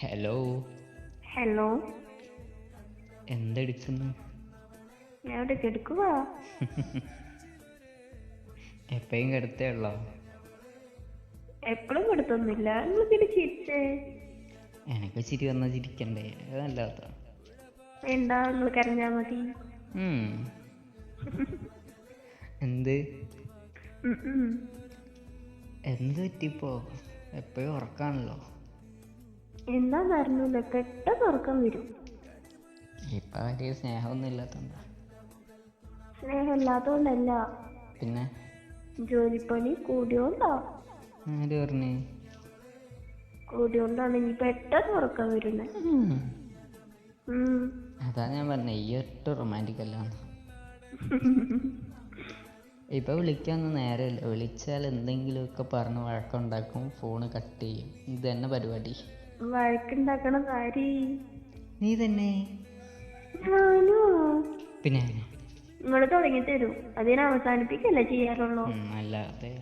Hello hello എന്തെടുക്കുന്നു? ഇവിടെ കിടക്കുക എപ്പോഴും കിടത്തേ ഉള്ളോ? എപ്പോഴും കിടത്തൊന്നുമില്ല. ചിരിച്ചേ. എനിക്ക് ചിരി വന്നാ ചിരിക്കണ്ടേ? അതല്ലാത്ത വേണ്ട നിങ്ങൾ കരഞ്ഞാ മതി. എന്ത്. എന്ത് പറ്റിപ്പോ? എപ്പോഴും ഉറക്കാണല്ലോ. എന്താന്ന് അറിഞ്ഞില്ല പെട്ടെന്ന് ഉറക്കം വരും. ഇപ്പൊ വലിയ സ്നേഹമൊന്നും ഇല്ലാത്തണ്ടാ സ്നേഹമില്ലാത്തോണ്ടല്ല. പിന്നെ? ജോലിപ്പണി കൂടിയോണ്ടാ. ആര് പറഞ്ഞേ? കൂടിയോണ്ടാണ് ഇനി പെട്ടെന്ന് ഉറക്കം വരുന്നത്. അതാ ഞാൻ പറഞ്ഞ ഈ ഒട്ടും റൊമാന്റിക് അല്ലാന്ന്. ഇപ്പൊ വിളിക്കാനൊന്നും നേരമില്ല. വിളിച്ചാൽ എന്തെങ്കിലുമൊക്കെ പറഞ്ഞ് വഴക്കുണ്ടാക്കും ഫോണ് കട്ട് ചെയ്യും. ഇത് തന്നെ പരിപാടി. വഴക്കുണ്ടാക്കണ കാരി നീ തന്നെ ഞാനോ? പിന്നെ നിങ്ങൾ തുടങ്ങി തരൂ അതിനെ അവസാനിപ്പിക്കല്ലേ ചെയ്യാറുള്ളൂ. ഉം, അല്ലാതെ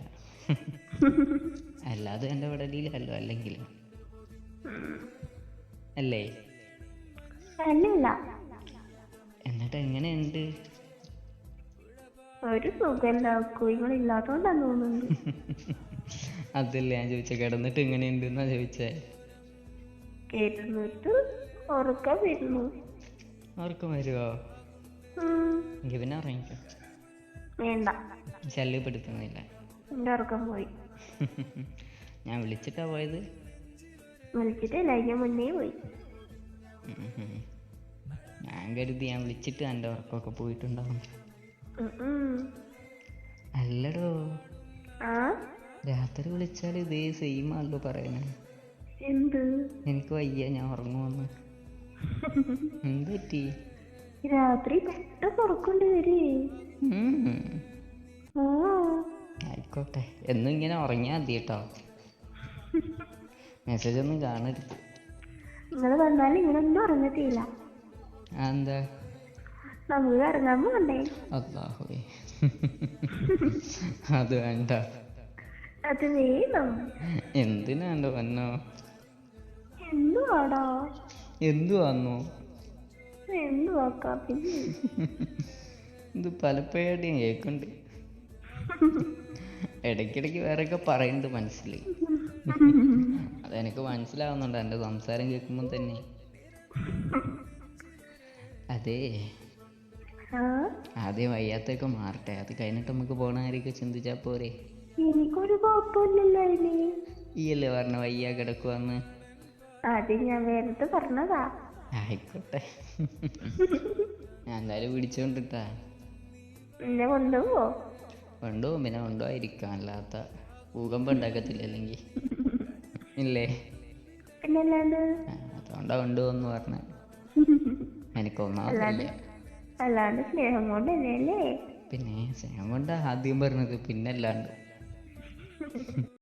അല്ലാതെ എന്റെ വിടലിയിലല്ലോ അല്ലെങ്കിൽ. അല്ലേ? അല്ലല്ല. എന്നിട്ട് എങ്ങനെയുണ്ട്? ഒരു സുഖമില്ല കുഞ്ഞുങ്ങളില്ലാത്തോണ്ടാന്ന് തോന്നുന്നുണ്ട് അതല്ലേ ഞാൻ ചോദിച്ചേ കിടന്നിട്ട് എങ്ങനെയുണ്ട് എന്നാ ചോദിച്ചേ? കേട്ടിട്ട് ഉറക്കം വരുന്നു. ഉറക്കം വരുവോ. എങ്കിൽ പിന്നെ ഉറങ്ങിക്കോ. വേണ്ട. ശല്യപ്പെടുത്തുന്നില്ല എന്റെ ഉറക്കം പോയി. ഞാൻ വിളിച്ചിട്ടാ പോയത്. വിളിച്ചിട്ടില്ല ഞാൻ മുന്നേ പോയി. ഞാൻ കരുതി ഞാൻ വിളിച്ചിട്ട് എന്റെ ഉറക്കമൊക്കെ പോയിട്ടുണ്ടാവും. അല്ലടോ. രാത്രി വിളിച്ചാൽ ഇതേ സെയിം ആണല്ലോ പറയണേ. എന്ത്? എനിക്ക് വയ്യ ഞാൻ ഉറങ്ങുവന്ന്. എന്ത് പറ്റി രാത്രി പെട്ടെന്ന് ഉറക്കൊണ്ട് വരേ. ആയിക്കോട്ടെ. എന്നും ഇങ്ങനെ ഉറങ്ങിയാൽ മതി കേട്ടോ. മെസ്സേജ് ഒന്നും കാണരുത്. നിങ്ങൾ വന്നാൽ ഇങ്ങനൊന്നും ഉറങ്ങത്തില്ല. എന്താ നമുക്ക് ഇറങ്ങാൻ പോണ്ടേ. അല്ലാഹുവേ അത് വേണ്ട. അത് വേണം? എന്തിനാണ്ടോ വന്നോ? എന്തുവാടാ? എന്തു വന്നു എന്തുവാക്കാ പിന്നെ ഇത് പലപ്പോഴായിട്ട് ഞാൻ കേൾക്കുന്നുണ്ട് ഇടയ്ക്കിടയ്ക്ക് വേറെയൊക്കെ പറയുന്നുണ്ട് മനസ്സിൽ അതെനിക്ക് മനസ്സിലാവുന്നുണ്ട് എന്റെ സംസാരം കേൾക്കുമ്പോൾ തന്നെ. അതെ. ആദ്യം വയ്യാത്തൊക്കെ മാറട്ടെ അത് കഴിഞ്ഞിട്ട് നമുക്ക് പോണ ആരെയൊക്കെ ചിന്തിച്ചാ പോരെ. എനിക്കൊരു കുഴപ്പമില്ലല്ലോ ഈ അല്ലേ പറഞ്ഞ വയ്യ കിടക്കുവന്ന്? അത് ഞാൻ വെറുതെ പറഞ്ഞതാ. ആയിക്കോട്ടെ. ഞാൻ എന്തായാലും പിടിച്ചോണ്ടിട്ടാ എന്നെ കൊണ്ടുപോവോ? കൊണ്ടുപോകും പിന്നെ കൊണ്ടുപോയിരിക്കാം അല്ലാത്ത ഭൂകമ്പം ഉണ്ടാക്കത്തില്ല അല്ലെങ്കിൽ? ഇല്ലേ? പിന്നല്ലാണ്ട് അതുകൊണ്ടാ കൊണ്ടുപോകുന്നു പറഞ്ഞ എനിക്കൊന്നാമല്ലേ അല്ലാണ്ട് സ്നേഹം കൊണ്ട് പിന്നെ സ്നേഹം കൊണ്ടാ ആദ്യം പറഞ്ഞത് പിന്നല്ലാണ്ട്